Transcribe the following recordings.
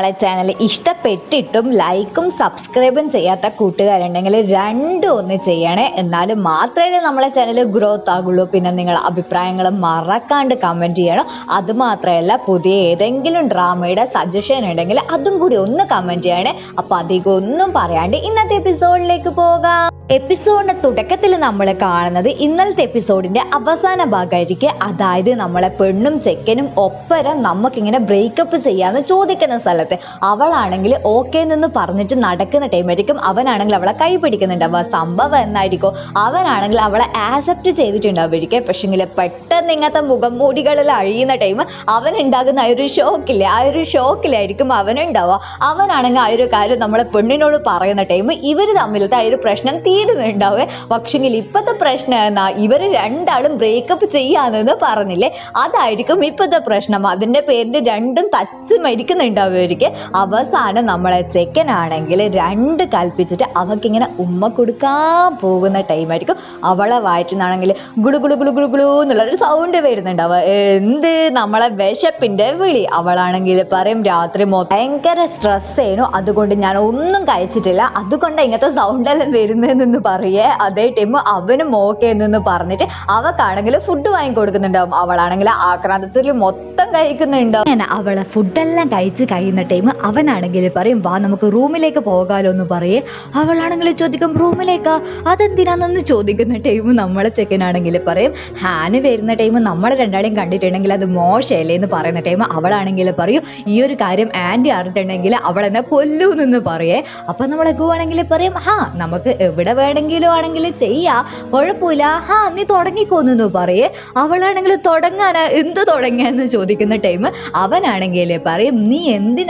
നമ്മളെ ചാനൽ ഇഷ്ടപ്പെട്ടിട്ടും ലൈക്കും സബ്സ്ക്രൈബും ചെയ്യാത്ത കൂട്ടുകാരുണ്ടെങ്കിൽ രണ്ടും ഒന്ന് ചെയ്യണേ. എന്നാൽ മാത്രമേ നമ്മളെ ചാനൽ ഗ്രോത്ത് ആകുള്ളൂ. പിന്നെ നിങ്ങളുടെ അഭിപ്രായങ്ങൾ മറക്കാണ്ട് കമന്റ് ചെയ്യണം. അതുമാത്രമല്ല പുതിയ ഏതെങ്കിലും ഡ്രാമയുടെ സജഷൻ ഉണ്ടെങ്കിൽ അതും കൂടി ഒന്ന് കമന്റ് ചെയ്യണേ. അപ്പോൾ അധികം ഒന്നും പറയാണ്ട് ഇന്നത്തെ എപ്പിസോഡിലേക്ക് പോകാം. എപ്പിസോഡിന്റെ തുടക്കത്തിൽ നമ്മൾ കാണുന്നത് ഇന്നലത്തെ എപ്പിസോഡിന്റെ അവസാന ഭാഗമായിരിക്കും. അതായത് നമ്മളെ പെണ്ണും ചെക്കനും ഒപ്പരം നമുക്കിങ്ങനെ ബ്രേക്കപ്പ് ചെയ്യാന്ന് ചോദിക്കുന്ന സ്ഥലത്ത് അവളാണെങ്കിൽ ഓക്കെ നിന്ന് പറഞ്ഞിട്ട് നടക്കുന്ന ടൈമായിരിക്കും അവനാണെങ്കിൽ അവളെ കൈ പിടിക്കുന്നുണ്ടാവുക. സംഭവം എന്നായിരിക്കും. അവനാണെങ്കിൽ അവളെ ആക്സെപ്റ്റ് ചെയ്തിട്ടുണ്ടാവുമായിരിക്കും പക്ഷെങ്കിൽ പെട്ടെന്ന് ഇങ്ങനത്തെ മുഖം മൂടികളിൽ അഴിയുന്ന ടൈം അവനുണ്ടാകുന്ന ആ ഒരു ഷോക്കില്ലേ ആ ഒരു ഷോക്കിലായിരിക്കും അവനുണ്ടാവുക. അവനാണെങ്കിൽ ആ ഒരു കാര്യം നമ്മളെ പെണ്ണിനോട് പറയുന്ന ടൈം ഇവർ തമ്മിലത്തെ ആ ഒരു പ്രശ്നം തീരുന്നുണ്ടാവേ. പക്ഷെങ്കിൽ ഇപ്പോഴത്തെ പ്രശ്നം എന്നാ ഇവർ രണ്ടാളും ബ്രേക്കപ്പ് ചെയ്യാമെന്ന് പറഞ്ഞില്ലേ? അതായിരിക്കും ഇപ്പോഴത്തെ പ്രശ്നം. അതിന്റെ പേരിൽ രണ്ടും തച്ച് മരിക്കുന്നുണ്ടാവുമായിരിക്കും അവസാനം നമ്മളെ ചെക്കനാണെങ്കിൽ രണ്ട് കൽപ്പിച്ചിട്ട് അവൾക്കിങ്ങനെ ഉമ്മ കൊടുക്കാൻ പോകുന്ന ടൈമായിരിക്കും അവളെ വായിച്ചെന്നാണെങ്കിൽ ഗുളു ഗുളു ഗുളു ഗുളു ഗുളു എന്നുള്ളൊരു സൗണ്ട് വരുന്നുണ്ടാവുക എന്ത് നമ്മളെ വിശപ്പിന്റെ വിളി? അവളാണെങ്കിൽ പറയും രാത്രി ഭയങ്കര സ്ട്രെസ് ചെയ്യണു അതുകൊണ്ട് ഞാൻ ഒന്നും കഴിച്ചിട്ടില്ല. അതുകൊണ്ട് ഇങ്ങനത്തെ സൗണ്ടെല്ലാം വരുന്നതെന്ന് പറയേ. അതേ ടൈം അവനും ഓക്കെ എന്ന് പറഞ്ഞിട്ട് അവക്കാണെങ്കിൽ ഫുഡ് വാങ്ങി കൊടുക്കുന്നുണ്ടാവും. അവളാണെങ്കിൽ ആക്രാന്തത്തിൽ മൊത്തം കഴിക്കുന്നുണ്ടാവും. അവളെ ഫുഡെല്ലാം കഴിച്ച് കഴിയുന്ന ടൈം അവനാണെങ്കിൽ പറയും വാ നമുക്ക് റൂമിലേക്ക് പോകാലോ എന്ന് പറയേ. അവളാണെങ്കിൽ ചോദിക്കും റൂമിലേക്കാ? അതെന്തിനാന്നൊന്ന് ചോദിക്കുന്ന ടൈം നമ്മളെ ചെക്കനാണെങ്കിൽ പറയും. ഹാന് വരുന്ന ടൈം നമ്മൾ രണ്ടാളെയും കണ്ടിട്ടുണ്ടെങ്കിൽ അത് മോശമല്ലേ എന്ന് പറയുന്ന ടൈം അവളാണെങ്കിൽ പറയും. ഈ ഒരു കാര്യം ആന്റി അറിഞ്ഞിട്ടുണ്ടെങ്കിൽ അവൾ എന്നെ കൊല്ലൂന്നെന്ന് പറയേ. അപ്പം നമ്മളെ ആണെങ്കിൽ പറയും ഹാ നമുക്ക് എവിടെ വേണമെങ്കിലും ആണെങ്കിൽ ചെയ്യാം. കുഴപ്പമില്ല. ഹാ നീ തുടങ്ങിക്കോന്നു പറയേ. അവളാണെങ്കിൽ തുടങ്ങാനാ എന്ത് തുടങ്ങിയെന്ന് ചോദിക്കുന്ന ടൈം അവനാണെങ്കിൽ പറയും നീ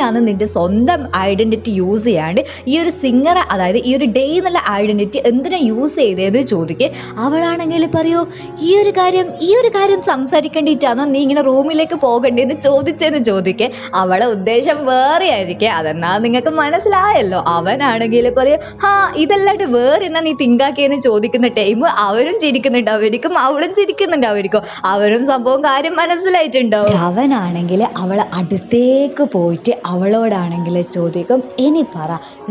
എന്തിനാണ് നിന്റെ സ്വന്തം ഐഡന്റിറ്റി യൂസ് ചെയ്യാണ്ട് ഈ ഒരു സിംഗറെ അതായത് ഈ ഒരു ഡേ എന്നുള്ള ഐഡന്റിറ്റി എന്തിനാ യൂസ് ചെയ്തതെന്ന് ചോദിക്കുക അവളാണെങ്കിൽ പറയൂ ഈ ഒരു കാര്യം ഈ ഒരു കാര്യം സംസാരിക്കേണ്ടിയിട്ടാണോ നീ ഇങ്ങനെ റൂമിലേക്ക് പോകണ്ടേന്ന് ചോദിച്ചെന്ന് ചോദിക്കുക അവളെ ഉദ്ദേശം വേറെ ആയിരിക്കും. അതെന്നാ നിങ്ങൾക്ക് മനസ്സിലായല്ലോ. അവനാണെങ്കിൽ പറയും ഹാ ഇതല്ലാണ്ട് വേറെ എന്നാ നീ തിങ്കാക്കിയെന്ന് ചോദിക്കുന്ന ടൈം അവരും ചിരിക്കുന്നുണ്ടാവുമായിരിക്കും അവളും ചിരിക്കുന്നുണ്ടാവുമായിരിക്കും. അവരും സംഭവം കാര്യം മനസ്സിലായിട്ടുണ്ടാവും. അവനാണെങ്കിൽ അവളെ അടുത്തേക്ക് പോയിട്ട് അവളോടാണെങ്കിൽ ചോദിക്കും ഇനി പറ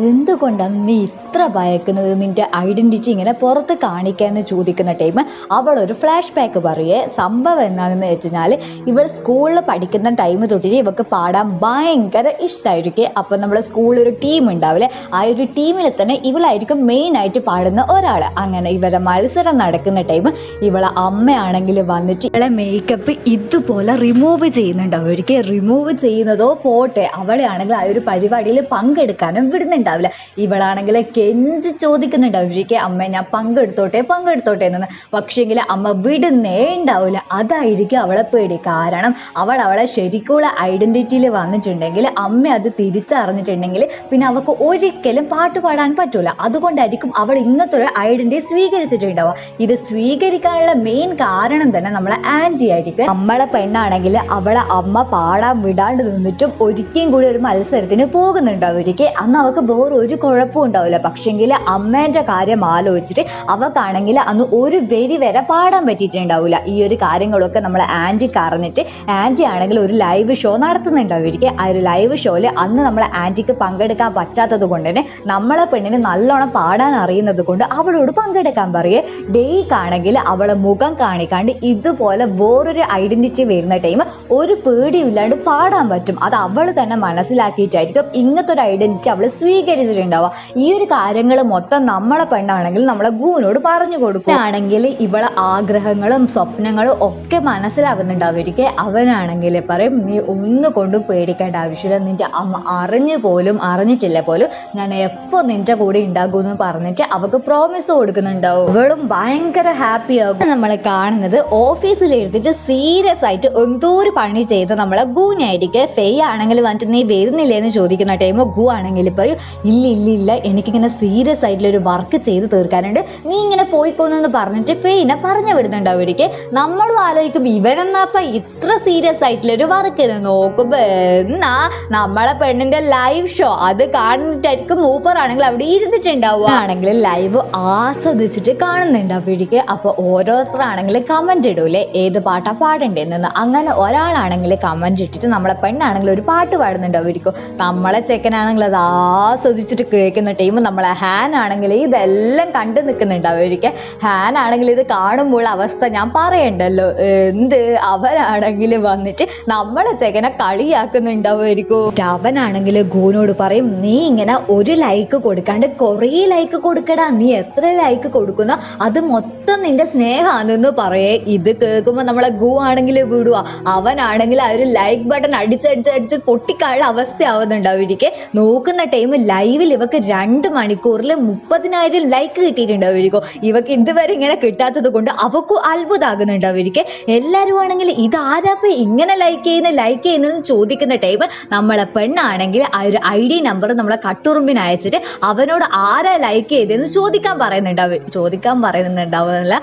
എന്തുകൊണ്ടാണ് നീ ഇത്ര ഭയക്കുന്നത്? നിന്റെ ഐഡന്റിറ്റി ഇങ്ങനെ പുറത്ത് കാണിക്കാന്ന് ചോദിക്കുന്ന ടൈം അവൾ ഒരു ഫ്ലാഷ് ബാക്ക് പറയേ സംഭവം എന്താണെന്ന് വെച്ചാൽ ഇവൾ സ്കൂളിൽ പഠിക്കുന്ന ടൈം തൊട്ടിട്ട് ഇവൾക്ക് പാടാൻ ഭയങ്കര ഇഷ്ടമായിരിക്കും അപ്പം നമ്മുടെ സ്കൂളിൽ ഒരു ടീം ഉണ്ടാവില്ലേ ആ ഒരു ടീമിൽ തന്നെ ഇവളായിരിക്കും മെയിനായിട്ട് പാടുന്ന ഒരാൾ അങ്ങനെ ഇവരെ മത്സരം നടക്കുന്ന ടൈം ഇവളെ അമ്മയാണെങ്കിൽ വന്നിട്ട് ഇവളെ മേക്കപ്പ് ഇതുപോലെ റിമൂവ് ചെയ്യുന്നുണ്ടാവും. ഒരിക്കൽ റിമൂവ് ചെയ്യുന്നതോ പോട്ടെ അവളെയാണെങ്കിൽ ആ ഒരു പരിപാടിയിൽ പങ്കെടുക്കാനും വിടുന്നുണ്ടാവില്ല. ഇവളാണെങ്കിൽ കെഞ്ചി ചോദിക്കുന്നുണ്ട്. അവരിക്ക് അമ്മ ഞാൻ പങ്കെടുത്തോട്ടെ പങ്കെടുത്തോട്ടെ എന്ന്. പക്ഷേങ്കിൽ അമ്മ വിടുന്നേ ഉണ്ടാവില്ല അതായിരിക്കും അവളെ പേടി. കാരണം അവൾ അവളെ ശരിക്കുള്ള ഐഡന്റിറ്റിയിൽ വന്നിട്ടുണ്ടെങ്കിൽ അമ്മ അത് തിരിച്ചറിഞ്ഞിട്ടുണ്ടെങ്കിൽ പിന്നെ അവൾക്ക് ഒരിക്കലും പാട്ട് പാടാൻ പറ്റൂല. അതുകൊണ്ടായിരിക്കും അവൾ ഇങ്ങനത്തെ ഒരു ഐഡന്റിറ്റി സ്വീകരിച്ചിട്ടുണ്ടാവുക. ഇത് സ്വീകരിക്കാനുള്ള മെയിൻ കാരണം തന്നെ നമ്മളെ ആന്റി ആയിരിക്കും. നമ്മളെ പെണ്ണാണെങ്കിൽ അവളെ അമ്മ പാടാൻ വിടാണ്ട് നിന്നിട്ടും ഒരിക്കലും കൂടി ഒരു മത്സരത്തിന് പോകുന്നുണ്ടാവും. ഒരിക്കൽ അന്ന് അവൾക്ക് വേറെ ഒരു കുഴപ്പവും ഉണ്ടാവില്ല. പക്ഷെങ്കിൽ അമ്മേന്റെ കാര്യം ആലോചിച്ചിട്ട് അവൾക്കാണെങ്കിൽ അന്ന് ഒരു വരി വരെ പാടാൻ പറ്റിയിട്ടുണ്ടാവില്ല ഈ ഒരു കാര്യങ്ങളൊക്കെ നമ്മൾ ആന്റി അറിഞ്ഞിട്ട് ആന്റി ആണെങ്കിൽ ഒരു ലൈവ് ഷോ നടത്തുന്നുണ്ടാവുമായിരിക്കും ആ ഒരു ലൈവ് ഷോയിൽ അന്ന് നമ്മൾ ആന്റിക്ക് പങ്കെടുക്കാൻ പറ്റാത്തത് കൊണ്ട് തന്നെ നമ്മളെ പെണ്ണിന് നല്ലോണം പാടാൻ അറിയുന്നത് കൊണ്ട് അവളോട് പങ്കെടുക്കാൻ പറയേ. ഡേ ആണെങ്കിൽ അവളെ മുഖം കാണിക്കാണ്ട് ഇതുപോലെ വേറൊരു ഐഡന്റിറ്റി വരുന്ന ടൈം ഒരു പേടിയില്ലാണ്ട് പാടാൻ പറ്റും. അത് അവൾ തന്നെ മനസ്സിലാക്കിയിട്ടായിരിക്കും ഇങ്ങനത്തെ ഒരു ഐഡന്റിറ്റി അവൾ സ്വീകരിച്ചിട്ടുണ്ടാവുക. ഈ ഒരു കാര്യങ്ങൾ മൊത്തം നമ്മളെ പെണ്ണാണെങ്കിൽ നമ്മളെ ഗുവിനോട് പറഞ്ഞു കൊടുക്കും. ആണെങ്കിൽ ഇവളെ ആഗ്രഹങ്ങളും സ്വപ്നങ്ങളും ഒക്കെ മനസ്സിലാകുന്നുണ്ടാവുമായിരിക്കെ. അവനാണെങ്കിൽ പറയും നീ ഒന്നും കൊണ്ടും പേടിക്കേണ്ട ആവശ്യമില്ല. നിന്റെ അമ്മ അറിഞ്ഞു പോലും അറിഞ്ഞിട്ടില്ല പോലും ഞാൻ എപ്പോൾ നിന്റെ കൂടെ ഉണ്ടാകും എന്ന് പറഞ്ഞിട്ട് അവൾക്ക് പ്രോമിസ് കൊടുക്കുന്നുണ്ടാവും. ഇവളും ഭയങ്കര ഹാപ്പി ആകും. നമ്മൾ കാണുന്നത് ഓഫീസിൽ എഴുതിട്ട് സീരിയസ് ആയിട്ട് എന്തോ ഒരു പണി ചെയ്ത് നമ്മളെ ഗൂനായിരിക്കും ഫെയ് ആണെങ്കിൽ വന്നിട്ട് നീ വരുന്നില്ലേ? എന്ന് ചോദിക്കുന്ന ടൈം ഗു ആണെങ്കിൽ പറയും ഇല്ല ഇല്ല ഇല്ല. എനിക്കിങ്ങനെ സീരിയസ് ആയിട്ടുള്ള ഒരു വർക്ക് ചെയ്ത് തീർക്കാനുണ്ട്. നീ ഇങ്ങനെ പോയിക്കോന്നെന്ന് പറഞ്ഞിട്ട് ഫെയിനെ പറഞ്ഞു വിടുന്നുണ്ടാവും ഒരിക്കൽ നമ്മളും ആലോചിക്കും ഇവരെന്നപ്പം ഇത്ര സീരിയസ് ആയിട്ടുള്ള ഒരു വർക്ക് നോക്കുമ്പോൾ എന്നാ നമ്മളെ പെണ്ണിന്റെ ലൈവ് ഷോ അത് കാണുന്നിട്ടായിരിക്കും മൂപ്പർ ആണെങ്കിൽ അവിടെ ഇരുന്നിട്ടുണ്ടാവുക. ആണെങ്കിൽ ലൈവ് ആസ്വദിച്ചിട്ട് കാണുന്നുണ്ടാവും ഒരിക്കൽ അപ്പോൾ ഓരോരുത്തരാണെങ്കിൽ കമന്റ് ഇടൂലേ ഏത് പാട്ടാ പാടേണ്ടതെന്ന് അങ്ങനെ ഒരാളാണെങ്കിൽ കമന്റ് ഇട്ടിട്ട് നമ്മളെ പെണ്ണാണെങ്കിൽ ഒരു പാട്ട് പാടുന്നുണ്ട് പറയുന്നുണ്ടാവുമായിരിക്കും നമ്മളെ ചെക്കനാണെങ്കിൽ അത് ആസ്വദിച്ചിട്ട് കേൾക്കുന്ന ടൈം നമ്മളെ ഹാൻ ആണെങ്കിൽ ഇതെല്ലാം കണ്ടു നിൽക്കുന്നുണ്ടാവുമായിരിക്കും ഹാൻ ആണെങ്കിൽ ഇത് കാണുമ്പോൾ അവസ്ഥ ഞാൻ പറയണ്ടല്ലോ. എന്ത് അവനാണെങ്കിൽ വന്നിട്ട് നമ്മളെ ചെക്കനെ കളിയാക്കുന്നുണ്ടാവുമായിരിക്കും. അവനാണെങ്കിൽ ഗോനോട് പറയും നീ ഇങ്ങനെ ഒരു ലൈക്ക് കൊടുക്കാണ്ട് കുറേ ലൈക്ക് കൊടുക്കടാ. നീ എത്ര ലൈക്ക് കൊടുക്കുന്ന അത് മൊത്തം നിന്റെ സ്നേഹമാണെന്ന് പറയേ. ഇത് കേൾക്കുമ്പോൾ നമ്മളെ ഗു ആണെങ്കിൽ വിടുക. അവനാണെങ്കിൽ ആ ഒരു ലൈക്ക് ബട്ടൺ അടിച്ചടിച്ചടിച്ച് പൊട്ടിക്കാളുടെ അവസ്ഥയാവുന്നുണ്ടാവുമായിരിക്കെ നോക്കുന്ന ടൈം ലൈവിൽ ഇവക്ക് രണ്ട് മണിക്കൂറിൽ മുപ്പതിനായിരം ലൈക്ക് കിട്ടിയിട്ടുണ്ടാവുമായിരിക്കും. ഇവക്ക് ഇതുവരെ ഇങ്ങനെ കിട്ടാത്തത് കൊണ്ട് അവക്കും അത്ഭുതമാകുന്നുണ്ടാവുമായിരിക്കും എല്ലാവരും ആണെങ്കിൽ ഇതാരാപ്പ ഇങ്ങനെ ലൈക്ക് ചെയ്യുന്ന ലൈക്ക് ചെയ്യുന്നതെന്ന് ചോദിക്കുന്ന ടൈം നമ്മളെ പെണ്ണാണെങ്കിൽ ആ ഒരു ഐ ഡി നമ്പർ നമ്മളെ കട്ടുറുമ്പിന് അയച്ചിട്ട് അവനോട് ആരാ ലൈക്ക് ചെയ്തതെന്ന് ചോദിക്കാൻ പറയുന്നുണ്ടാവും ചോദിക്കാൻ പറയുന്നുണ്ടാവുന്നില്ല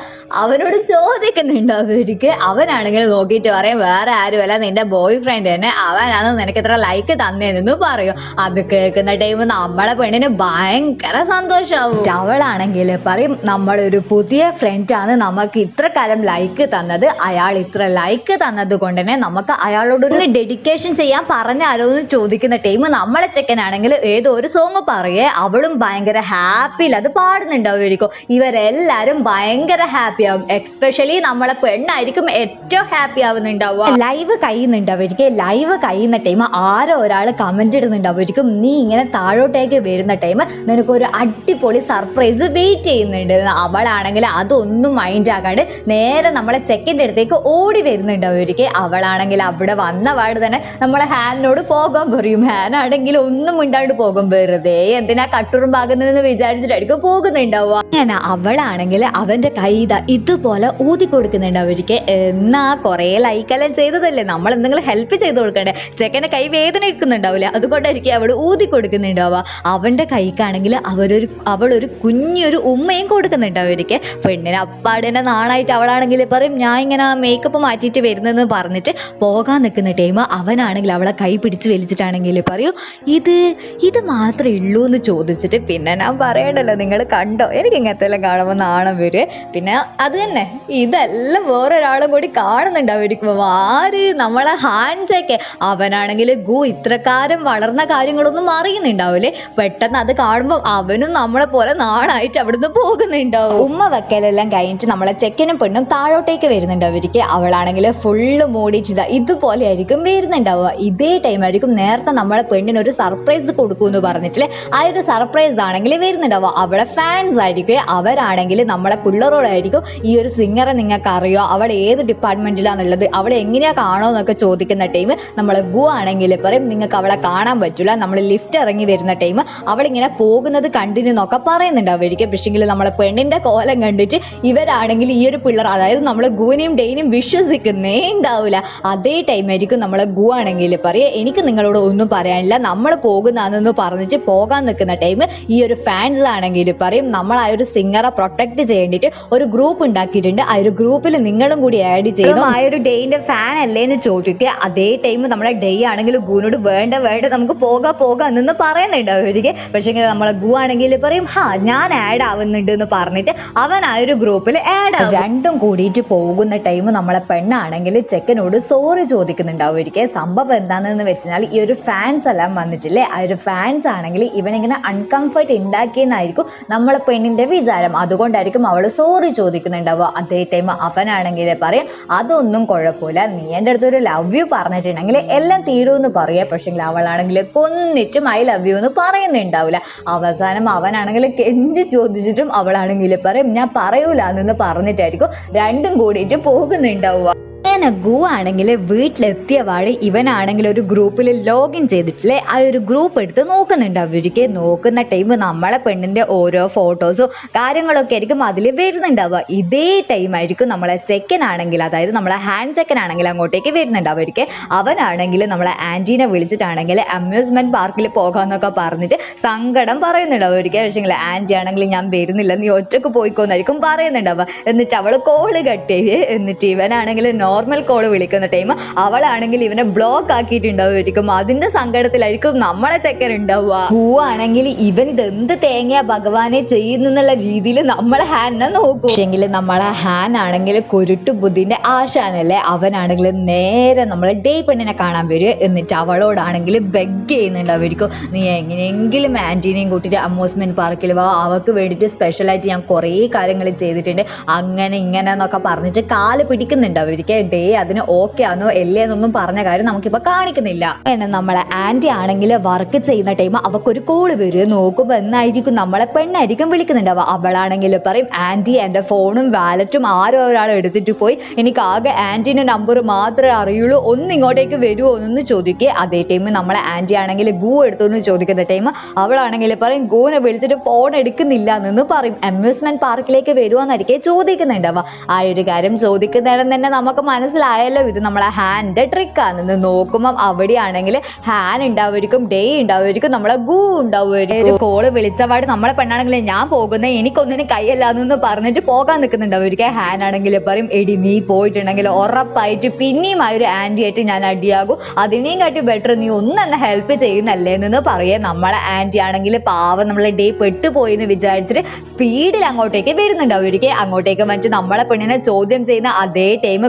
അവനോട് ചോദിക്കുന്നുണ്ടാവുമായിരിക്കും. അവനാണെങ്കിൽ നോക്കിയിട്ട് പറയും വേറെ ആരുമല്ല നിന്റെ ബോയ് ഫ്രണ്ട് തന്നെ അവനാണ് നിനക്ക് എത്ര ലൈക്ക് തന്നേന്ന് പറയും. അത് കേൾക്കുന്ന ടൈം നമ്മളെ പെണ്ണിന് ഭയങ്കര സന്തോഷമാവും അവളാണെങ്കിൽ പറയും നമ്മളൊരു പുതിയ ഫ്രണ്ടാണ് നമുക്ക് ഇത്ര കാലം ലൈക്ക് തന്നത്. അയാൾ ഇത്ര ലൈക്ക് തന്നത് കൊണ്ട് തന്നെ നമുക്ക് അയാളോട് ഒരു ഡെഡിക്കേഷൻ ചെയ്യാൻ പറഞ്ഞാലോ എന്ന് ചോദിക്കുന്ന ടൈം നമ്മളെ ചെക്കനാണെങ്കിൽ ഏതോ ഒരു സോങ് പറയേ അവളും ഭയങ്കര ഹാപ്പിയിൽ അത് പാടുന്നുണ്ടാവുമായിരിക്കും. ഇവരെല്ലാരും ഭയങ്കര ഹാപ്പി ആവും. എക്സ്പെഷ്യലി നമ്മളെ പെണ്ണായിരിക്കും ഏറ്റവും ഹാപ്പി ആവുന്നുണ്ടാവുക. ലൈവ് കഴിയുന്നുണ്ടാവുമായിരിക്കും. ലൈവ് കഴിയുന്ന ടൈം ആരോ ഒരാൾ കമന്റ് ഇടുന്നുണ്ടാവുമായിരിക്കും. നീ ഇങ്ങനെ താഴോട്ടേക്ക് വരുന്ന ടൈം നിനക്കൊരു അടിപൊളി സർപ്രൈസ് വെയിറ്റ് ചെയ്യുന്നുണ്ട്. അവളാണെങ്കിൽ അതൊന്നും മൈൻഡ് ആകാണ്ട് നേരെ നമ്മളെ ചെക്കിന്റെ അടുത്തേക്ക് ഓടി വരുന്നുണ്ട് അവർക്ക്. അവളാണെങ്കിൽ അവിടെ വന്ന പാട് തന്നെ നമ്മളെ ഹാനിനോട് പോകാൻ പറയും. ഹാനാണെങ്കിൽ ഒന്നും മിണ്ടാണ്ട് പോകും വെറുതെ എന്തിനാ കട്ടുറുമ്പാകുന്നതെന്ന് വിചാരിച്ചിട്ടായിരിക്കും പോകുന്നുണ്ടാവുക. അങ്ങനെ അവളാണെങ്കിൽ അവന്റെ കൈത ഇതാ ഇതുപോലെ ഊതി കൊടുക്കുന്നുണ്ട് അവർക്ക്. എന്നാ കുറേ ലൈക്കെല്ലാം ചെയ്തതല്ലേ? നമ്മൾ എന്തെങ്കിലും ഹെൽപ്പ് ചെയ്ത് കൊടുക്കണ്ടേ? ചെക്കന്റെ കൈ വേദന എടുക്കുന്നുണ്ടാവില്ല അതുകൊണ്ടായിരിക്കും അവൾ ഊതി കൊടുക്കുന്നുണ്ടാവുക. അവന്റെ കൈക്കാണെങ്കിൽ അവരൊരു അവളൊരു കുഞ്ഞൊരു ഉമ്മയും കൊടുക്കുന്നുണ്ട് അവർക്ക്. പെണ്ണിന് അപ്പാടിനെ നാണായിട്ട് അവളാണെങ്കിൽ പറയും ഞാൻ ഇങ്ങനെ മേക്കപ്പ് മാറ്റിയിട്ട് വരുന്നതെന്ന് പറഞ്ഞിട്ട് പോകാൻ നിൽക്കുന്ന ടൈം അവനാണെങ്കിൽ അവളെ കൈ പിടിച്ച് വലിച്ചിട്ടാണെങ്കിൽ പറയൂ ഇത് ഇത് മാത്രമേ ഉള്ളൂ എന്ന് ചോദിച്ചിട്ട് പിന്നെ ഞാൻ പറയണ്ടല്ലോ നിങ്ങൾ കണ്ടോ? എനിക്ക് ഇങ്ങനത്തെ എല്ലാം കാണുമ്പോൾ നാണം വരും. പിന്നെ അത് തന്നെ ഇതെല്ലാം വേറൊരാളും കൂടി കാണുന്നുണ്ട് അവർക്ക്. ആര് നമ്മളെ ഹാൻഡ്സൊക്കെ അവനാണെങ്കിൽ ഗു ഇത്രക്കാരം വളർന്ന കാര്യങ്ങളൊന്നും അറിയുന്നുണ്ടാവില്ലേ? പെട്ടെന്ന് അത് കാണുമ്പോൾ അവനും നമ്മളെ പോലെ നാളായിട്ട് അവിടുന്ന് പോകുന്നുണ്ടാവും. ഉമ്മ വെക്കലെല്ലാം കഴിഞ്ഞിട്ട് നമ്മളെ ചെക്കനും പെണ്ണും താഴോട്ടേക്ക് വരുന്നുണ്ടാവുമായിരിക്കും അവളാണെങ്കിൽ ഫുള്ള് മൂടിച്ചിത ഇതാ ഇതുപോലെ ആയിരിക്കും വരുന്നുണ്ടാവുക. ഇതേ ടൈം ആയിരിക്കും നേരത്തെ നമ്മളെ പെണ്ണിന് ഒരു സർപ്രൈസ് കൊടുക്കുമെന്ന് പറഞ്ഞിട്ടില്ലേ? ആ ഒരു സർപ്രൈസ് ആണെങ്കിൽ വരുന്നുണ്ടാവുക. അവളെ ഫാൻസ് ആയിരിക്കും. അവരാണെങ്കിൽ നമ്മളെ പിള്ളേരോടായിരിക്കും ഈ ഒരു സിംഗറെ നിങ്ങൾക്ക് അറിയോ അവൾ ഏത് ഡിപ്പാർട്ട്മെന്റിലാണുള്ളത് അവൾ എങ്ങനെയാ കാണോ എന്നൊക്കെ ചോദിക്കുന്ന ടൈം നമ്മളെ ഗു ആണെങ്കിൽ പറയും നിങ്ങൾക്ക് അവളെ കാണാൻ പറ്റില്ല നമ്മൾ ലിഫ്റ്റ് ഇറങ്ങി വരുന്ന ടൈം അവളിങ്ങനെ പോകുന്നത് കണ്ടിന്യൂ എന്നൊക്കെ അവർക്ക് പക്ഷെങ്കിൽ നമ്മളെ പെണ്ണിന്റെ കോലം കണ്ടിട്ട് ഇവരാണെങ്കിൽ ഈ ഒരു പിള്ളർ അതായത് നമ്മൾ ഗുവിനെയും ഡെയിനെയും വിശ്വസിക്കുന്നേ ഉണ്ടാവില്ല അതേ ടൈം ആയിരിക്കും നമ്മളെ ഗു ആണെങ്കിൽ പറയുക എനിക്ക് നിങ്ങളോട് ഒന്നും പറയാനില്ല. നമ്മൾ പോകുന്നതെന്ന് പറഞ്ഞിട്ട് പോകാൻ നിൽക്കുന്ന ടൈം ഈ ഒരു ഫാൻസ് ആണെങ്കിൽ പറയും നമ്മൾ ആ ഒരു സിംഗറെ പ്രൊട്ടക്ട് ചെയ്യേണ്ടിട്ട് ഒരു ഗ്രൂപ്പ് ഉണ്ടാക്കിയിട്ടുണ്ട്. ആ ഒരു ഗ്രൂപ്പിൽ നിങ്ങളും കൂടി ആഡ് ചെയ്യുന്നു ആ ഒരു ഡേയിന്റെ ഫാൻ അല്ലേ എന്ന് ചോദിച്ചിട്ട് അതേ ടൈം നമ്മളെ ഡേ ആണെങ്കിൽ ഗുനോട് വേണ്ട വേണ്ട നമുക്ക് പോകാം പോകാം എന്ന് പറയുന്നുണ്ട് അവർക്ക് പക്ഷേ നമ്മളെ ഗു ആണെങ്കിൽ പറയും ഹാ ഞാൻ ആഡ് ആവുന്നുണ്ട് എന്ന് പറഞ്ഞിട്ട് അവൻ ആ ഒരു ഗ്രൂപ്പിൽ ആഡ് ആവും. രണ്ടും കൂടിയിട്ട് പോകുന്ന ടൈം നമ്മളെ പെണ്ണാണെങ്കിൽ ചെക്കനോട് സോറി ചോദിക്കുന്നുണ്ടാവുമായിരിക്കും സംഭവം എന്താണെന്ന് വെച്ചാൽ ഈ ഒരു ഫാൻസ് എല്ലാം വന്നിട്ടില്ലേ? ആ ഒരു ഫാൻസ് ആണെങ്കിൽ ഇവനിങ്ങനെ അൺകംഫർട്ട് ഉണ്ടാക്കിയെന്നായിരിക്കും നമ്മളെ പെണ്ണിന്റെ വിചാരം. അതുകൊണ്ടായിരിക്കും അവൾ സോറി ചോദിക്കുന്നുണ്ടാവുക. അതേ ടൈം അവനാണെങ്കിൽ പറയും അതൊന്നും കുഴപ്പമില്ല. നീ എന്റെ അടുത്ത് ഒരു ലവ് യു പറഞ്ഞിട്ടുണ്ടെങ്കിൽ എല്ലാം തീരുമെന്ന് പറയാം. പക്ഷേ അവളാണെങ്കിൽ കൊന്നിട്ടും ഐ ലവ് യു എന്ന് പറയുന്നുണ്ടാവില്ല. അവസാനം അവനാണെങ്കിൽ കെഞ്ചി ചോദിച്ചിട്ടും അവളാണെങ്കിൽ പറയും ഞാൻ പറയൂല എന്ന് പറഞ്ഞിട്ടായിരിക്കും രണ്ടും കൂടിയിട്ട് പോകുന്നുണ്ടാവുക. അങ്ങനെ ഗു ആണെങ്കിൽ വീട്ടിലെത്തിയ വാഴി ഇവനാണെങ്കിൽ ഒരു ഗ്രൂപ്പിൽ ലോഗിൻ ചെയ്തിട്ടില്ലേ? ആ ഒരു ഗ്രൂപ്പ് എടുത്ത് നോക്കുന്നുണ്ട്. അവർക്ക് നോക്കുന്ന ടൈം നമ്മളെ പെണ്ണിന്റെ ഓരോ ഫോട്ടോസും കാര്യങ്ങളൊക്കെ ആയിരിക്കും അതിൽ വരുന്നുണ്ടാവുക. ഇതേ ടൈം ആയിരിക്കും നമ്മളെ ചെക്കനാണെങ്കിൽ അതായത് നമ്മളെ ഹാൻഡ് ചെക്കനാണെങ്കിൽ അങ്ങോട്ടേക്ക് വരുന്നുണ്ട് അവർക്ക് അവനാണെങ്കിൽ നമ്മളെ ആന്റീനെ വിളിച്ചിട്ടാണെങ്കിൽ അമ്യൂസ്മെന്റ് പാർക്കിൽ പോകാമെന്നൊക്കെ പറഞ്ഞിട്ട് സങ്കടം പറയുന്നുണ്ട് അവർക്ക് പക്ഷേ ആന്റി ആണെങ്കിൽ ഞാൻ വരുന്നില്ല നീ ഒറ്റയ്ക്ക് പോയിക്കോന്നായിരിക്കും പറയുന്നുണ്ടാവുക. എന്നിട്ട് അവൾ കോൾ കട്ട് ചെയ്യേ എന്നിട്ട് ഇവനാണെങ്കിൽ നോർമൽ നോർമൽ കോൾ വിളിക്കുന്ന ടൈം അവളാണെങ്കിൽ ഇവനെ ബ്ലോക്ക് ആക്കിയിട്ടുണ്ടാവുമായിരിക്കും. അതിന്റെ സങ്കടത്തിലായിരിക്കും നമ്മളെ ചെക്കൻ ഉണ്ടാവുക പൂവാണെങ്കിൽ ഇവൻ ഇത് എന്ത് തേങ്ങയാ ഭഗവാനെ ചെയ്യുന്നുള്ള രീതിയിൽ നമ്മളെ ഹാനെ നോക്കും. പക്ഷെങ്കിൽ നമ്മളെ ഹാൻ ആണെങ്കിൽ കുരുട്ടു ബുദ്ധിന്റെ ആശാനല്ലേ? അവനാണെങ്കിൽ നേരെ നമ്മളെ ഡേ പെണ്ണിനെ കാണാൻ വരും എന്നിട്ട് അവളോടാണെങ്കിൽ ബെഗ് ചെയ്യുന്നുണ്ടാവുമായിരിക്കും. നീ എങ്ങനെയെങ്കിലും ആന്റീനെയും കൂട്ടിയിട്ട് അമ്യൂസ്മെന്റ് പാർക്കിൽ വാ. അവൾക്ക് വേണ്ടിയിട്ട് സ്പെഷ്യലായിട്ട് ഞാൻ കുറേ കാര്യങ്ങൾ ചെയ്തിട്ടുണ്ട്. അങ്ങനെ ഇങ്ങനെ എന്നൊക്കെ പറഞ്ഞിട്ട് കാൽ പിടിക്കുന്നുണ്ടാവുമായിരിക്കും. ഡേ അതിന് ഓക്കെ ആണോ അല്ലേ എന്നൊന്നും പറഞ്ഞ കാര്യം നമുക്കിപ്പോൾ കാണിക്കുന്നില്ല. പിന്നെ നമ്മളെ ആന്റി ആണെങ്കിൽ വർക്ക് ചെയ്യുന്ന ടൈം അവക്കൊരു കോൾ വരും. നോക്കുമ്പോൾ എന്നായിരിക്കും? നമ്മളെ പെണ്ണായിരിക്കും വിളിക്കുന്നുണ്ടാവുക. അവളാണെങ്കിൽ പറയും ആന്റി എന്റെ ഫോണും വാലറ്റും ആരോ ഒരാൾ എടുത്തിട്ട് പോയി. എനിക്ക് ആകെ ആന്റീന്റെ നമ്പർ മാത്രമേ അറിയുള്ളൂ. ഒന്ന് ഇങ്ങോട്ടേക്ക് വരുമോ എന്ന് ചോദിക്കുക അതേ ടൈം നമ്മളെ ആന്റി ആണെങ്കിൽ ഗൂ എടുത്തു എന്ന് ചോദിക്കുന്ന ടൈം അവളാണെങ്കിൽ പറയും ഗൂനെ വിളിച്ചിട്ട് ഫോൺ എടുക്കുന്നില്ല എന്ന് പറയും. അമ്യൂസ്മെന്റ് പാർക്കിലേക്ക് വരുവാന്നായിരിക്കും ചോദിക്കുന്നുണ്ടാവുക. ആ ഒരു കാര്യം ചോദിക്കുന്നേരം തന്നെ നമുക്ക് മനസ്സിലായല്ലോ ഇത് നമ്മളെ ഹാൻഡ് ട്രിക്കാണെന്ന് നോക്കുമ്പോൾ അവിടെയാണെങ്കിൽ ഹാൻ ഉണ്ടാവുമായിരിക്കും ഡേ ഉണ്ടാവുമായിരിക്കും നമ്മളെ ഗൂ ഉണ്ടാവുമായിരിക്കും. കോൾ വിളിച്ചപാട് നമ്മളെ പെണ്ണാണെങ്കിൽ ഞാൻ പോകുന്നത് എനിക്കൊന്നിനും കൈയല്ലാന്ന് പറഞ്ഞിട്ട് പോകാൻ നിൽക്കുന്നുണ്ടാവുമായിരിക്കും. ഹാൻ ആണെങ്കിൽ പറയും എടി നീ പോയിട്ടുണ്ടെങ്കിൽ ഉറപ്പായിട്ട് പിന്നെയും ആ ഒരു ആന്റി ആയിട്ട് ഞാൻ അടിയാകും. അതിനെയും കാട്ടി ബെറ്റർ നീ ഒന്നും എന്നെ ഹെൽപ്പ് ചെയ്യുന്നല്ലേ എന്ന് പറയുക നമ്മളെ ആന്റി ആണെങ്കിൽ പാവം നമ്മളെ ഡേ പെട്ടുപോയി എന്ന് വിചാരിച്ചിട്ട് സ്പീഡിൽ അങ്ങോട്ടേക്ക് വരുന്നുണ്ടാവുമായിരിക്കും. അങ്ങോട്ടേക്ക് വെച്ച് നമ്മളെ പെണ്ണിനെ ചോദ്യം ചെയ്യുന്ന അതേ ടൈം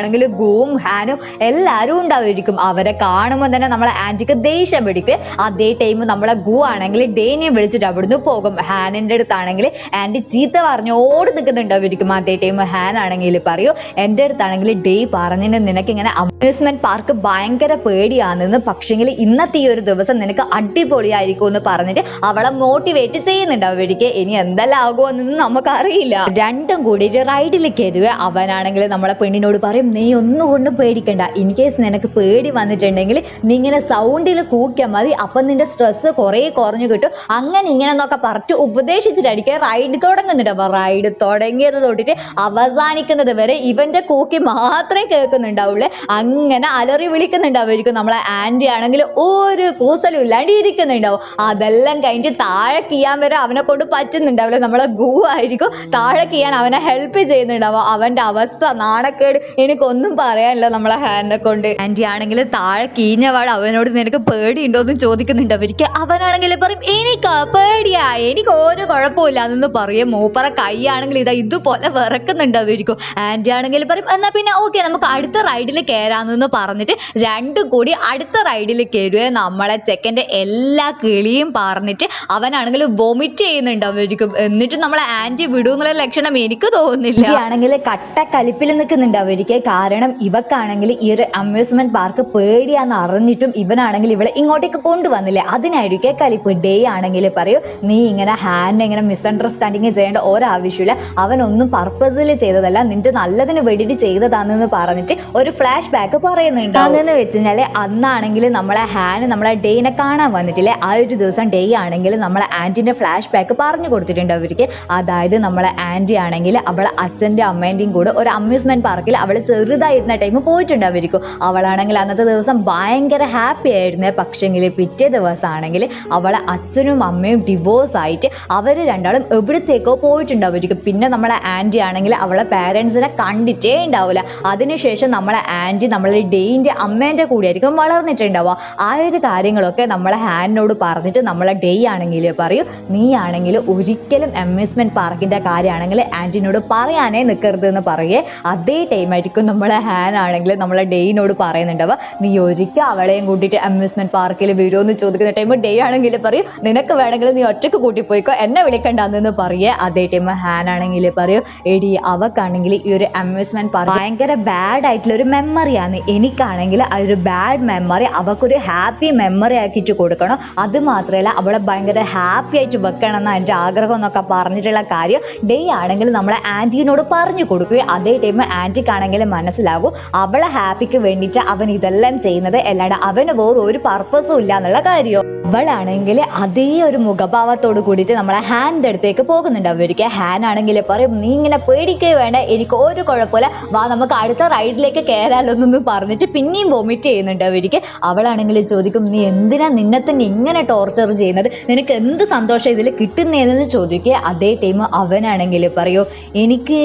ബാക്കിലാണെങ്കിൽ ഗോവും ഹാനും എല്ലാവരും ഉണ്ടാവുമായിരിക്കും. അവരെ കാണുമ്പോൾ തന്നെ നമ്മളെ ആന്റിക്ക് ദേഷ്യം പിടിക്കും. അതേ ടൈം നമ്മളെ ഗു ആണെങ്കിൽ ഡേനെ വിളിച്ചിട്ട് അവിടുന്ന് പോകും. ഹാനിന്റെ അടുത്താണെങ്കിൽ ആന്റി ചീത്ത പറഞ്ഞ് ഓടി നിൽക്കുന്നുണ്ടാവുമായിരിക്കും. അതേ ടൈം ഹാൻ ആണെങ്കിൽ പറയൂ എന്റെ അടുത്താണെങ്കിൽ ഡേ പറഞ്ഞിട്ട് നിനക്ക് ഇങ്ങനെ അമ്യൂസ്മെന്റ് പാർക്ക് ഭയങ്കര പേടിയാണെന്ന്. പക്ഷേങ്കിൽ ഇന്നത്തെ ഈ ഒരു ദിവസം നിനക്ക് അടിപൊളിയായിരിക്കും എന്ന് പറഞ്ഞിട്ട് അവളെ മോട്ടിവേറ്റ് ചെയ്യുന്നുണ്ടാവുമായിരിക്കും. ഇനി എന്തെല്ലാം ആകുമോ എന്നൊന്നും നമുക്കറിയില്ല. രണ്ടും കൂടി റൈഡിൽ കേതുവേ അവനാണെങ്കിൽ നമ്മളെ പെണ്ണിനോട് പറയും നീ ഒന്നും കൊണ്ടും പേടിക്കണ്ട. ഇൻ കേസ് നിനക്ക് പേടി വന്നിട്ടുണ്ടെങ്കിൽ നീ ഇങ്ങനെ സൗണ്ടിൽ കൂക്കിയാൽ മതി. അപ്പം നിന്റെ സ്ട്രെസ് കുറേ കുറഞ്ഞു കിട്ടും. അങ്ങനെ ഇങ്ങനെ എന്നൊക്കെ പറഞ്ഞിട്ട് ഉപദേശിച്ചിട്ടായിരിക്കും റൈഡ് തുടങ്ങുന്നുണ്ട് അപ്പോൾ റൈഡ് തുടങ്ങിയത് തൊട്ടിട്ട് അവസാനിക്കുന്നത് വരെ ഇവന്റെ കൂക്കി മാത്രമേ കേൾക്കുന്നുണ്ടാവുള്ളൂ. അങ്ങനെ അലറി വിളിക്കുന്നുണ്ടാവുമായിരിക്കും. നമ്മളെ ആന്റി ആണെങ്കിൽ ഒരു കൂസലും ഇല്ലാണ്ട് ഇരിക്കുന്നുണ്ടാവും. അതെല്ലാം കഴിഞ്ഞിട്ട് താഴെ കീയാൻ വരെ അവനെ കൊണ്ട് പറ്റുന്നുണ്ടാവില്ല. നമ്മളെ ഗൂ ആയിരിക്കും. താഴെ കീയാൻ അവനെ ഹെൽപ്പ് ചെയ്യുന്നുണ്ടാവും. അവന്റെ അവസ്ഥ നാണക്കേട്. എനിക്കൊന്നും പറയാനില്ല നമ്മളെ ഹാൻഡിനെ കൊണ്ട്. ആന്റി ആണെങ്കിൽ താഴെ കീഞ്ഞവാട് അവനോട് നിനക്ക് പേടിയുണ്ടോ എന്ന് ചോദിക്കുന്നുണ്ട്. അവർക്ക് അവനാണെങ്കിൽ പറയും എനിക്ക്? പേടിയാ. എനിക്ക് ഒരു കുഴപ്പമില്ല എന്നൊന്ന് പറയും. മൂപ്പറ കൈയാണെങ്കിൽ ഇതാ ഇതുപോലെ വിറക്കുന്നുണ്ട് അവരിക്കും. ആന്റി ആണെങ്കിൽ പറയും എന്നാ പിന്നെ ഓക്കെ നമുക്ക് അടുത്ത റൈഡിൽ കയറാമെന്ന് പറഞ്ഞിട്ട് രണ്ടും കൂടി അടുത്ത റൈഡിൽ കയറുക നമ്മളെ ചെക്കന്റെ എല്ലാ കിളിയും പറഞ്ഞിട്ട് അവനാണെങ്കിൽ വൊമിറ്റ് ചെയ്യുന്നുണ്ട് അവരിക്കും. എന്നിട്ട് നമ്മളെ ആന്റി വിടൂ എന്നുള്ള ലക്ഷണം എനിക്ക് തോന്നുന്നില്ല. ആണെങ്കിൽ കട്ട കലിപ്പിൽ നിൽക്കുന്നുണ്ട് അവർക്ക് കാരണം ഇവക്കാണെങ്കിൽ ഈ ഒരു അമ്യൂസ്മെന്റ് പാർക്ക് പേടിയാന്ന് അറിഞ്ഞിട്ടും ഇവനാണെങ്കിൽ ഇവളെ ഇങ്ങോട്ടേക്ക് കൊണ്ടുവന്നില്ലേ? അതിനായിരിക്കും കലിപ്പ് ഡേ ആണെങ്കിൽ പറയൂ നീ ഇങ്ങനെ ഹാൻഡ് ഇങ്ങനെ മിസ്അണ്ടർസ്റ്റാൻഡിങ് ചെയ്യേണ്ട ഒരാവശ്യമില്ല. അവനൊന്നും പർപ്പസിൽ ചെയ്തതല്ല നിന്റെ നല്ലതിന് വേണ്ടിയിട്ട് ചെയ്തതാണെന്ന് പറഞ്ഞിട്ട് ഒരു ഫ്ലാഷ് ബാക്ക് പറയുന്നുണ്ട് അതെന്ന് വെച്ച് കഴിഞ്ഞാൽ അന്നാണെങ്കിൽ നമ്മളെ ഹാൻ നമ്മളെ ഡേനെ കാണാൻ വന്നിട്ടില്ലേ? ആ ഒരു ദിവസം ഡേ ആണെങ്കിൽ നമ്മളെ ആന്റിന്റെ ഫ്ലാഷ് ബാക്ക് പറഞ്ഞു കൊടുത്തിട്ടുണ്ട് അവർക്ക്. അതായത് നമ്മളെ ആന്റി ആണെങ്കിൽ അവളെ അച്ഛന്റെ അമ്മേന്റെയും കൂടെ ഒരു അമ്യൂസ്മെന്റ് പാർക്കിൽ അവൾ ചെറുതായിരുന്ന ടൈം പോയിട്ടുണ്ടാവുമായിരിക്കും. അവളാണെങ്കിൽ അന്നത്തെ ദിവസം ഭയങ്കര ഹാപ്പി ആയിരുന്നേ. പക്ഷെങ്കിൽ പിറ്റേ ദിവസമാണെങ്കിൽ അവളെ അച്ഛനും അമ്മയും ഡിവോഴ്സ് ആയിട്ട് അവർ രണ്ടാളും എവിടത്തേക്കോ പോയിട്ടുണ്ടാവുമായിരിക്കും. പിന്നെ നമ്മളെ ആന്റി ആണെങ്കിൽ അവളെ പാരൻസിനെ കണ്ടിട്ടേ ഉണ്ടാവില്ല അതിനുശേഷം നമ്മളെ ആന്റി നമ്മളെ ഡേയിന്റെ അമ്മേന്റെ കൂടെ ആയിരിക്കും വളർന്നിട്ടുണ്ടാവുക. ആ ഒരു കാര്യങ്ങളൊക്കെ നമ്മളെ ഹാൻഡിനോട് പറഞ്ഞിട്ട് നമ്മളെ ഡേ ആണെങ്കിൽ പറയും. നീ ആണെങ്കിൽ ഒരിക്കലും അമ്യൂസ്മെന്റ് പാർക്കിന്റെ കാര്യമാണെങ്കിൽ ആന്റിനോട് പറയാനേ നിൽക്കരുത് എന്ന് പറയേ. അതേ ടൈം ആയിരിക്കും നമ്മളെ ഹാൻ ആണെങ്കിൽ നമ്മളെ ഡേയിനോട് പറയുന്നുണ്ടാവുക നീ ഒരിക്കൽ അവളെയും കൂട്ടിയിട്ട് അമ്യൂസ്മെന്റ് പാർക്കിൽ വരുമോ എന്ന് ചോദിക്കുന്ന ടൈം ഡേ ആണെങ്കിൽ പറയും നിനക്ക് വേണമെങ്കിൽ നീ ഒറ്റയ്ക്ക് കൂട്ടി പോയിക്കോ എന്നെ വിളിക്കണ്ടെന്ന് പറയേ. അതേ ടൈം ഹാൻ ആണെങ്കിൽ പറയും എടി അവക്കാണെങ്കിൽ ഈ ഒരു അമ്യൂസ്മെന്റ് പാർക്ക് ഭയങ്കര ബാഡ് ആയിട്ടുള്ള ഒരു മെമ്മറിയാണ് എനിക്കാണെങ്കിൽ ആ ഒരു ബാഡ് മെമ്മറി അവക്കൊരു ഹാപ്പി മെമ്മറി ആക്കിയിട്ട് കൊടുക്കണം. അത് മാത്രമല്ല അവളെ ഭയങ്കര ഹാപ്പി ആയിട്ട് വെക്കണം എന്നാണ് എന്റെ ആഗ്രഹം എന്നൊക്കെ പറഞ്ഞിട്ടുള്ള കാര്യം ഡേ ആണെങ്കിൽ നമ്മളെ ആന്റീനോട് പറഞ്ഞു കൊടുക്കുകയും അതേ ടൈം ആന്റിക്കാണെങ്കിൽ മനസ്സിലാകും. അവളെ ഹാപ്പിക്ക് വേണ്ടിയിട്ട് അവൻ ഇതെല്ലാം ചെയ്യുന്നത് അല്ലാണ്ട് അവന് വേറെ ഒരു പർപ്പസും ഇല്ല എന്നുള്ള കാര്യം. അവളാണെങ്കിൽ അതേ ഒരു മുഖഭാവത്തോട് കൂടിയിട്ട് നമ്മളെ ഹാന്റെ അടുത്തേക്ക് പോകുന്നുണ്ട്. അവർക്ക് ഹാൻ ആണെങ്കിൽ പറയും നീ ഇങ്ങനെ പേടിക്കുകയോ വേണ്ട. എനിക്ക് ഒരു കുഴപ്പമില്ല. വാ നമുക്ക് അടുത്ത റൈഡിലേക്ക് കയറാലൊന്നൊന്ന് പറഞ്ഞിട്ട് പിന്നെയും വൊമിറ്റ് ചെയ്യുന്നുണ്ട് അവർക്ക് അവളാണെങ്കിൽ ചോദിക്കും നീ എന്തിനാ നിന്നെ തന്നെ ഇങ്ങനെ ടോർച്ചർ ചെയ്യുന്നത്? നിനക്ക് എന്ത് സന്തോഷം ഇതിൽ കിട്ടുന്നതെന്ന് ചോദിക്കുക അതേ ടൈം അവനാണെങ്കിൽ പറയൂ എനിക്ക്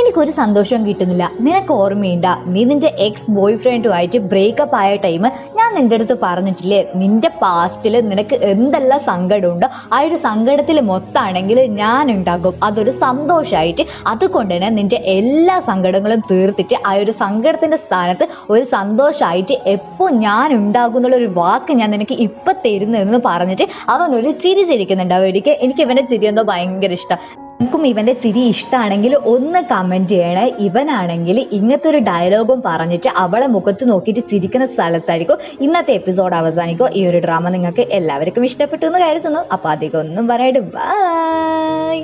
എനിക്കൊരു സന്തോഷവും കിട്ടുന്നില്ല. നിനക്ക് ഓർമ്മയുണ്ട. നീ നിന്റെ എക്സ് ബോയ് ഫ്രണ്ടുമായിട്ട് ബ്രേക്കപ്പ് ആയ ടൈം ഞാൻ നിന്റെ അടുത്ത് പറഞ്ഞിട്ടില്ലേ? നിന്റെ പാസ്റ്റിൽ നിനക്ക് എന്തെല്ലാം സങ്കടമുണ്ടോ? ആ ഒരു സങ്കടത്തിൽ മൊത്തമാണെങ്കിൽ ഞാൻ ഉണ്ടാകും അതൊരു സന്തോഷമായിട്ട് അതുകൊണ്ട് തന്നെ നിന്റെ എല്ലാ സങ്കടങ്ങളും തീർത്തിട്ട് ആ ഒരു സങ്കടത്തിന്റെ സ്ഥാനത്ത് ഒരു സന്തോഷമായിട്ട് എപ്പോൾ ഞാൻ ഉണ്ടാകും എന്നുള്ള ഒരു വാക്ക് ഞാൻ നിനക്ക് ഇപ്പം തരുന്നതെന്ന് പറഞ്ഞിട്ട് അവൻ ഒരു ചിരി ചിരിക്കുന്നുണ്ട്. അവരിക്ക് എനിക്ക് ഇവന്റെ ചിരി എന്തോ ഭയങ്കര ഇഷ്ടം. എനിക്കും ഇവന്റെ ചിരി ഇഷ്ടമാണെങ്കിൽ ഒന്ന് കമന്റ് ചെയ്യണേ. ഇവനാണെങ്കിൽ ഇങ്ങനത്തെ ഒരു ഡയലോഗും പറഞ്ഞിട്ട് അവളെ മുഖത്ത് നോക്കിയിട്ട് ചിരിക്കുന്ന സ്ഥലത്തായിരിക്കും ഇന്നത്തെ എപ്പിസോഡ് അവസാനിക്കും ഈ ഒരു ഡ്രാമ നിങ്ങൾക്ക് എല്ലാവർക്കും ഇഷ്ടപ്പെട്ടു എന്ന് കരുതുന്നു. അപ്പോൾ അധികം ഒന്നും പറയട്ടെ ബൈ